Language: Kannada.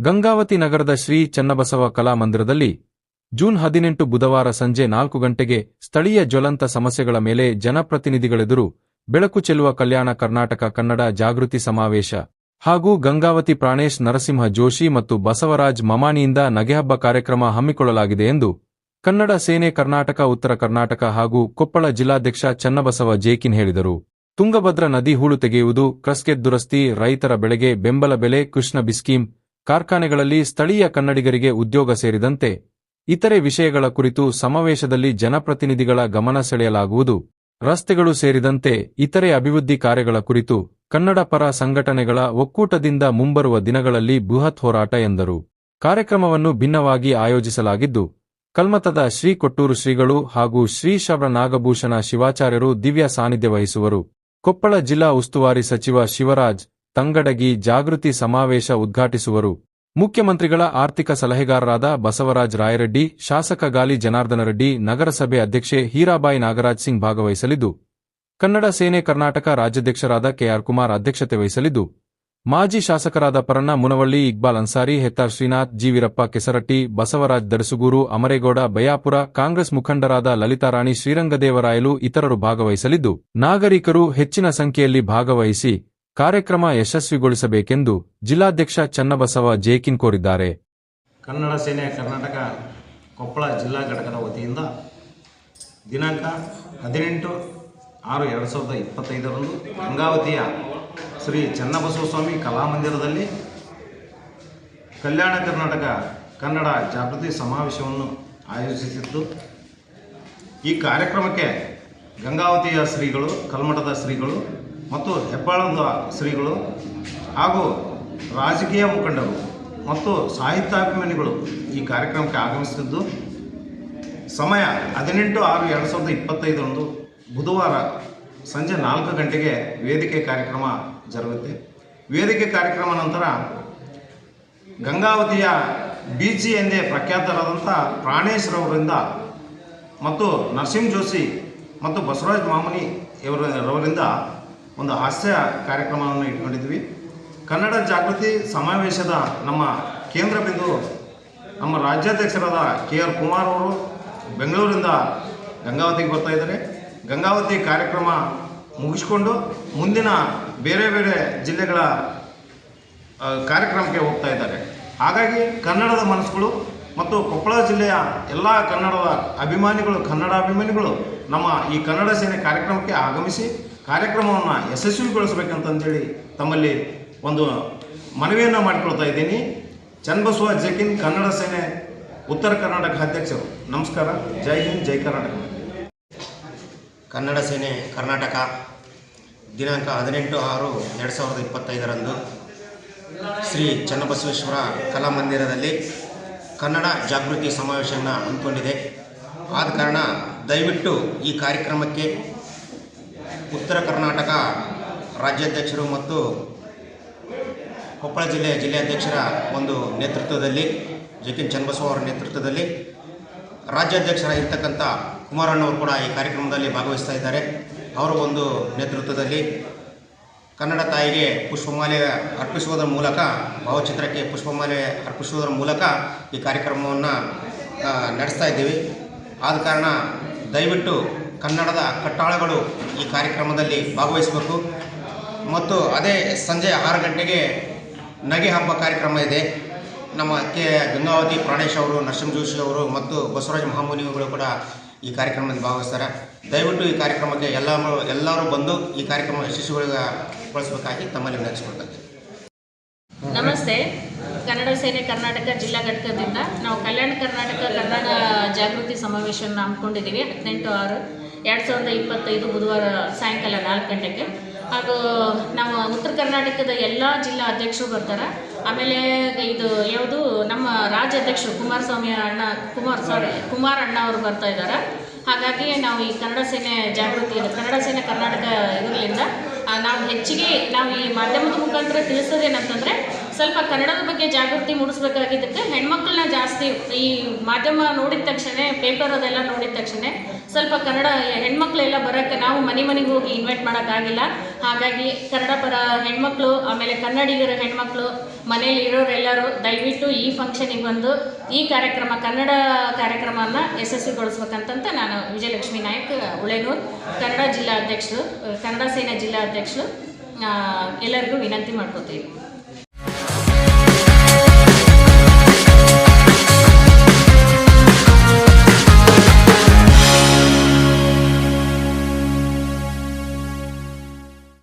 ಗಂಗಾವತಿ ನಗರದ ಶ್ರೀ ಚನ್ನಬಸವ ಕಲಾಮಂದಿರದಲ್ಲಿ ಜೂನ್ ಹದಿನೆಂಟು ಬುಧವಾರ ಸಂಜೆ ನಾಲ್ಕು ಗಂಟೆಗೆ ಸ್ಥಳೀಯ ಜ್ವಲಂತ ಸಮಸ್ಯೆಗಳ ಮೇಲೆ ಜನಪ್ರತಿನಿಧಿಗಳೆದುರು ಬೆಳಕು ಚೆಲ್ಲುವ ಕಲ್ಯಾಣ ಕರ್ನಾಟಕ ಕನ್ನಡ ಜಾಗೃತಿ ಸಮಾವೇಶ ಹಾಗೂ ಗಂಗಾವತಿ ಪ್ರಾಣೇಶ್ ನರಸಿಂಹ ಜೋಶಿ ಮತ್ತು ಬಸವರಾಜ್ ಮಮಾನಿಯಿಂದ ನಗೆಹಬ್ಬ ಕಾರ್ಯಕ್ರಮ ಹಮ್ಮಿಕೊಳ್ಳಲಾಗಿದೆ ಎಂದು ಕನ್ನಡ ಸೇನೆ ಕರ್ನಾಟಕ, ಉತ್ತರ ಕರ್ನಾಟಕ ಹಾಗೂ ಕೊಪ್ಪಳ ಜಿಲ್ಲಾಧ್ಯಕ್ಷ ಚನ್ನಬಸವ ಜೇಕಿನ್ ಹೇಳಿದರು. ತುಂಗಭದ್ರಾ ನದಿ ಹೂಳು ತೆಗೆಯುವುದು ಕ್ರಸ್ಕೆಟ್ ದುರಸ್ತಿ ರೈತರ ಬೆಳೆಗೆ ಬೆಂಬಲ ಬೆಲೆ, ಕೃಷ್ಣ ಬಿಸ್ಕೀಂ ಕಾರ್ಖಾನೆಗಳಲ್ಲಿ ಸ್ಥಳೀಯ ಕನ್ನಡಿಗರಿಗೆ ಉದ್ಯೋಗ ಸೇರಿದಂತೆ ಇತರೆ ವಿಷಯಗಳ ಕುರಿತು ಸಮಾವೇಶದಲ್ಲಿ ಜನಪ್ರತಿನಿಧಿಗಳ ಗಮನ ಸೆಳೆಯಲಾಗುವುದು. ರಸ್ತೆಗಳು ಸೇರಿದಂತೆ ಇತರೆ ಅಭಿವೃದ್ಧಿ ಕಾರ್ಯಗಳ ಕುರಿತು ಕನ್ನಡ ಪರ ಸಂಘಟನೆಗಳ ಒಕ್ಕೂಟದಿಂದ ಮುಂಬರುವ ದಿನಗಳಲ್ಲಿ ಬೃಹತ್ ಹೋರಾಟ ಎಂದರು. ಕಾರ್ಯಕ್ರಮವನ್ನು ಭಿನ್ನವಾಗಿ ಆಯೋಜಿಸಲಾಗಿದ್ದು, ಕಲ್ಮತದ ಶ್ರೀ ಕೊಟ್ಟೂರು ಶ್ರೀಗಳು ಹಾಗೂ ಶ್ರೀ ಶವ ನಾಗಭೂಷಣ ಶಿವಾಚಾರ್ಯರು ದಿವ್ಯ ಸಾನ್ನಿಧ್ಯ ವಹಿಸುವರು. ಕೊಪ್ಪಳ ಜಿಲ್ಲಾ ಉಸ್ತುವಾರಿ ಸಚಿವ ಶಿವರಾಜ್ ತಂಗಡಗಿ ಜಾಗೃತಿ ಸಮಾವೇಶ ಉದ್ಘಾಟಿಸುವರು. ಮುಖ್ಯಮಂತ್ರಿಗಳ ಆರ್ಥಿಕ ಸಲಹೆಗಾರರಾದ ಬಸವರಾಜ್ ರಾಯರೆಡ್ಡಿ, ಶಾಸಕ ಗಾಲಿ ಜನಾರ್ದನ ರೆಡ್ಡಿ, ನಗರಸಭೆ ಅಧ್ಯಕ್ಷೆ ಹೀರಾಬಾಯಿ ನಾಗರಾಜ್ ಸಿಂಗ್ ಭಾಗವಹಿಸಲಿದ್ದು, ಕನ್ನಡ ಸೇನೆ ಕರ್ನಾಟಕ ರಾಜ್ಯಾಧ್ಯಕ್ಷರಾದ ಕೆಆರ್ ಕುಮಾರ್ ಅಧ್ಯಕ್ಷತೆ ವಹಿಸಲಿದ್ದು, ಮಾಜಿ ಶಾಸಕರಾದ ಪರಣ್ಣ ಮುನವಳ್ಳಿ, ಇಕ್ಬಾಲ್ ಅನ್ಸಾರಿ, ಹೆತ್ತಾರ್ ಶ್ರೀನಾಥ್, ಜಿವಿರಪ್ಪ ಕೆಸರಟ್ಟಿ, ಬಸವರಾಜ್ ದಡಸುಗೂರು ಅಮರೇಗೌಡ, ಬಯಾಪುರ, ಕಾಂಗ್ರೆಸ್ ಮುಖಂಡರಾದ ಲಲಿತಾರಾಣಿ ಶ್ರೀರಂಗದೇವರಾಯಲು ಇತರರು ಭಾಗವಹಿಸಲಿದ್ದು, ನಾಗರಿಕರು ಹೆಚ್ಚಿನ ಸಂಖ್ಯೆಯಲ್ಲಿ ಭಾಗವಹಿಸಿ ಕಾರ್ಯಕ್ರಮ ಯಶಸ್ವಿಗೊಳಿಸಬೇಕೆಂದು ಜಿಲ್ಲಾಧ್ಯಕ್ಷ ಚನ್ನಬಸವ ಜೇಕಿನ್ ಕೋರಿದ್ದಾರೆ. ಕನ್ನಡ ಸೇನೆ ಕರ್ನಾಟಕ ಕೊಪ್ಪಳ ಜಿಲ್ಲಾ ಘಟಕದ ವತಿಯಿಂದ ದಿನಾಂಕ ಹದಿನೆಂಟು ಆರು ಎರಡು ಸಾವಿರದ ಇಪ್ಪತ್ತೈದರಂದು ಗಂಗಾವತಿಯ ಶ್ರೀ ಚನ್ನಬಸವ ಸ್ವಾಮಿ ಕಲಾಮಂದಿರದಲ್ಲಿ ಕಲ್ಯಾಣ ಕರ್ನಾಟಕ ಕನ್ನಡ ಜಾಗೃತಿ ಸಮಾವೇಶವನ್ನು ಆಯೋಜಿಸಿತ್ತು ಈ ಕಾರ್ಯಕ್ರಮಕ್ಕೆ ಗಂಗಾವತಿಯ ಶ್ರೀಗಳು, ಕಲ್ಮಠದ ಶ್ರೀಗಳು ಮತ್ತು ಹೆಬ್ಬಾಳದ ಶ್ರೀಗಳು ಹಾಗೂ ರಾಜಕೀಯ ಮುಖಂಡರು ಮತ್ತು ಸಾಹಿತ್ಯಾಭಿಮಾನಿಗಳು ಈ ಕಾರ್ಯಕ್ರಮಕ್ಕೆ ಆಗಮಿಸುತ್ತಿದ್ದು ಸಮಯ ಹದಿನೆಂಟು ಆರು ಎರಡು ಸಾವಿರದ ಇಪ್ಪತ್ತೈದರಂದು ಬುಧವಾರ ಸಂಜೆ ನಾಲ್ಕು ಗಂಟೆಗೆ ವೇದಿಕೆ ಕಾರ್ಯಕ್ರಮ ಜರುಗುತ್ತೆ. ವೇದಿಕೆ ಕಾರ್ಯಕ್ರಮ ನಂತರ ಗಂಗಾವತಿಯ ಬೀಚಿ ಎಂದೇ ಪ್ರಖ್ಯಾತರಾದಂಥ ಪ್ರಾಣೇಶ್ರವರಿಂದ ಮತ್ತು ನರಸಿಂಹ ಜೋಶಿ ಮತ್ತು ಬಸವರಾಜ್ ಮಾಮುನಿ ಇವರ ರವರಿಂದ ಒಂದು ಹಾಸ್ಯ ಕಾರ್ಯಕ್ರಮವನ್ನು ಇಟ್ಕೊಂಡಿದ್ವಿ. ಕನ್ನಡ ಜಾಗೃತಿ ಸಮಾವೇಶದ ನಮ್ಮ ಕೇಂದ್ರ ಬಿಂದು ನಮ್ಮ ರಾಜ್ಯಾಧ್ಯಕ್ಷರಾದ ಕೆ ಆರ್ ಕುಮಾರ್ ಅವರು ಬೆಂಗಳೂರಿಂದ ಗಂಗಾವತಿಗೆ ಬರ್ತಾ ಇದ್ದಾರೆ. ಗಂಗಾವತಿ ಕಾರ್ಯಕ್ರಮ ಮುಗಿಸ್ಕೊಂಡು ಮುಂದಿನ ಬೇರೆ ಬೇರೆ ಜಿಲ್ಲೆಗಳ ಕಾರ್ಯಕ್ರಮಕ್ಕೆ ಹೋಗ್ತಾ ಇದ್ದಾರೆ. ಹಾಗಾಗಿ ಕನ್ನಡದ ಮನಸ್ಸುಗಳು ಮತ್ತು ಕೊಪ್ಪಳ ಜಿಲ್ಲೆಯ ಎಲ್ಲ ಕನ್ನಡದ ಅಭಿಮಾನಿಗಳು, ಕನ್ನಡ ಅಭಿಮಾನಿಗಳು ನಮ್ಮ ಈ ಕನ್ನಡ ಸೇನೆ ಕಾರ್ಯಕ್ರಮಕ್ಕೆ ಆಗಮಿಸಿ ಕಾರ್ಯಕ್ರಮವನ್ನು ಯಶಸ್ವಿಗೊಳಿಸಬೇಕಂತಂದೇಳಿ ತಮ್ಮಲ್ಲಿ ಒಂದು ಮನವಿಯನ್ನು ಮಾಡಿಕೊಳ್ತಾ ಇದ್ದೀನಿ. ಚನ್ನಬಸವ ಜಕಿನ್ ಕನ್ನಡ ಸೇನೆ ಉತ್ತರ ಕರ್ನಾಟಕ ಅಧ್ಯಕ್ಷರು. ನಮಸ್ಕಾರ. ಜೈ ಹಿಂದ್, ಜೈ ಕರ್ನಾಟಕ. ಕನ್ನಡ ಸೇನೆ ಕರ್ನಾಟಕ ದಿನಾಂಕ ಹದಿನೆಂಟು ಆರು ಎರಡು ಸಾವಿರದ ಇಪ್ಪತ್ತೈದರಂದು ಶ್ರೀ ಚನ್ನಬಸವೇಶ್ವರ ಕಲಾಮಂದಿರದಲ್ಲಿ ಕನ್ನಡ ಜಾಗೃತಿ ಸಮಾವೇಶವನ್ನು ಹಮ್ಮಿಕೊಂಡಿದೆ. ಆದ ಕಾರಣ ದಯವಿಟ್ಟು ಈ ಕಾರ್ಯಕ್ರಮಕ್ಕೆ ಉತ್ತರ ಕರ್ನಾಟಕ ರಾಜ್ಯಾಧ್ಯಕ್ಷರು ಮತ್ತು ಕೊಪ್ಪಳ ಜಿಲ್ಲೆ ಜಿಲ್ಲೆಯಾಧ್ಯಕ್ಷರ ಒಂದು ನೇತೃತ್ವದಲ್ಲಿ ಜಕಿನ್ ಚನ್ನಬಸವ ಅವರ ನೇತೃತ್ವದಲ್ಲಿ ರಾಜ್ಯಾಧ್ಯಕ್ಷರಾಗಿರ್ತಕ್ಕಂಥ ಕುಮಾರಣ್ಣವರು ಕೂಡ ಈ ಕಾರ್ಯಕ್ರಮದಲ್ಲಿ ಭಾಗವಹಿಸ್ತಾ ಇದ್ದಾರೆ. ಅವರ ಒಂದು ನೇತೃತ್ವದಲ್ಲಿ ಕನ್ನಡ ತಾಯಿಗೆ ಪುಷ್ಪಮಾಲೆ ಅರ್ಪಿಸುವುದರ ಮೂಲಕ, ಭಾವಚಿತ್ರಕ್ಕೆ ಪುಷ್ಪಮಾಲೆ ಅರ್ಪಿಸುವುದರ ಮೂಲಕ ಈ ಕಾರ್ಯಕ್ರಮವನ್ನು ನಡೆಸ್ತಾ ಇದ್ದೀವಿ. ಆದ ಕಾರಣ ದಯವಿಟ್ಟು ಕನ್ನಡದ ಕಟ್ಟಾಳಗಳು ಈ ಕಾರ್ಯಕ್ರಮದಲ್ಲಿ ಭಾಗವಹಿಸಬೇಕು. ಮತ್ತು ಅದೇ ಸಂಜೆ ಆರು ಗಂಟೆಗೆ ನಗೆ ಹಬ್ಬ ಕಾರ್ಯಕ್ರಮ ಇದೆ. ನಮ್ಮ ಕೆ ಗಂಗಾವತಿ ಪ್ರಾಣೇಶ್ ಅವರು, ನರಸಿಂಹ ಜೋಶಿ ಅವರು ಮತ್ತು ಬಸವರಾಜ ಮಹಾಮುನಿಗಳು ಕೂಡ ಈ ಕಾರ್ಯಕ್ರಮದಲ್ಲಿ ಭಾಗವಹಿಸ್ತಾರೆ. ದಯವಿಟ್ಟು ಈ ಕಾರ್ಯಕ್ರಮಕ್ಕೆ ಎಲ್ಲ ಎಲ್ಲರೂ ಬಂದು ಈ ಕಾರ್ಯಕ್ರಮ ಯಶಸ್ವಿಗೊಳಿಸಬೇಕಾಗಿ ತಮ್ಮಲ್ಲಿ ವಿನಂತಿಸಿಕೊಳ್ತಾ ನಮಸ್ತೆ. ಕನ್ನಡ ಸೇನೆ ಕರ್ನಾಟಕ ಜಿಲ್ಲಾ ಘಟಕದಿಂದ ನಾವು ಕಲ್ಯಾಣ ಕರ್ನಾಟಕ ಕನ್ನಡ ಜಾಗೃತಿ ಸಮಾವೇಶವನ್ನು ಹಮ್ಮಿಕೊಂಡಿದ್ದೀವಿ. ಹದಿನೆಂಟು ಆರು. ಎರಡು ಸಾವಿರದ ಇಪ್ಪತ್ತೈದು ಬುಧವಾರ ಸಾಯಂಕಾಲ ನಾಲ್ಕು ಗಂಟೆಗೆ. ಹಾಗೂ ನಾವು ಉತ್ತರ ಕರ್ನಾಟಕದ ಎಲ್ಲ ಜಿಲ್ಲಾ ಅಧ್ಯಕ್ಷರು ಬರ್ತಾರೆ. ಆಮೇಲೆ ಇದು ಯಾವುದು ನಮ್ಮ ರಾಜ್ಯಾಧ್ಯಕ್ಷರು ಕುಮಾರಸ್ವಾಮಿ ಅಣ್ಣ, ಕುಮಾರ್ ಸಾರಿ ಕುಮಾರ್ ಅಣ್ಣ ಅವರು ಬರ್ತಾ ಇದ್ದಾರೆ ಹಾಗಾಗಿ ನಾವು ಈ ಕನ್ನಡ ಸೇನೆ ಜಾಗೃತಿ ಕನ್ನಡ ಸೇನೆ ಕರ್ನಾಟಕ ಇದರಿಂದ ನಾವು ಹೆಚ್ಚಿಗೆ ನಾವು ಈ ಮಾಧ್ಯಮದ ಮುಖಾಂತರ ತಿಳಿಸೋದೇನಂತಂದರೆ, ಸ್ವಲ್ಪ ಕನ್ನಡದ ಬಗ್ಗೆ ಜಾಗೃತಿ ಮೂಡಿಸ್ಬೇಕಾಗಿದ್ದಕ್ಕೆ ಹೆಣ್ಮಕ್ಳನ್ನ ಜಾಸ್ತಿ ಈ ಮಾಧ್ಯಮ ನೋಡಿದ ತಕ್ಷಣ ಪೇಪರ್ ಅದೆಲ್ಲ ನೋಡಿದ ತಕ್ಷಣ ಸ್ವಲ್ಪ ಕನ್ನಡ ಹೆಣ್ಮಕ್ಳೆಲ್ಲ ಬರೋಕ್ಕೆ ನಾವು ಮನೆ ಮನೆಗೆ ಹೋಗಿ ಇನ್ವೈಟ್ ಮಾಡೋಕ್ಕಾಗಿಲ್ಲ. ಹಾಗಾಗಿ ಕನ್ನಡ ಪರ ಹೆಣ್ಮಕ್ಳು, ಆಮೇಲೆ ಕನ್ನಡಿಗರ ಹೆಣ್ಮಕ್ಳು, ಮನೇಲಿ ಇರೋರೆಲ್ಲರೂ ದಯವಿಟ್ಟು ಈ ಫಂಕ್ಷನಿಗೆ ಬಂದು ಈ ಕಾರ್ಯಕ್ರಮ, ಕನ್ನಡ ಕಾರ್ಯಕ್ರಮವನ್ನು ಯಶಸ್ವಿಗೊಳಿಸ್ಬೇಕಂತಂತ ನಾನು ವಿಜಯಲಕ್ಷ್ಮಿ ನಾಯಕ್ ಉಳೇನೂರು, ಕನ್ನಡ ಜಿಲ್ಲಾ ಅಧ್ಯಕ್ಷರು, ಕನ್ನಡ ಸೇನಾ ಜಿಲ್ಲಾ ಅಧ್ಯಕ್ಷರು ಎಲ್ಲರಿಗೂ ವಿನಂತಿ ಮಾಡ್ಕೋತೀವಿ.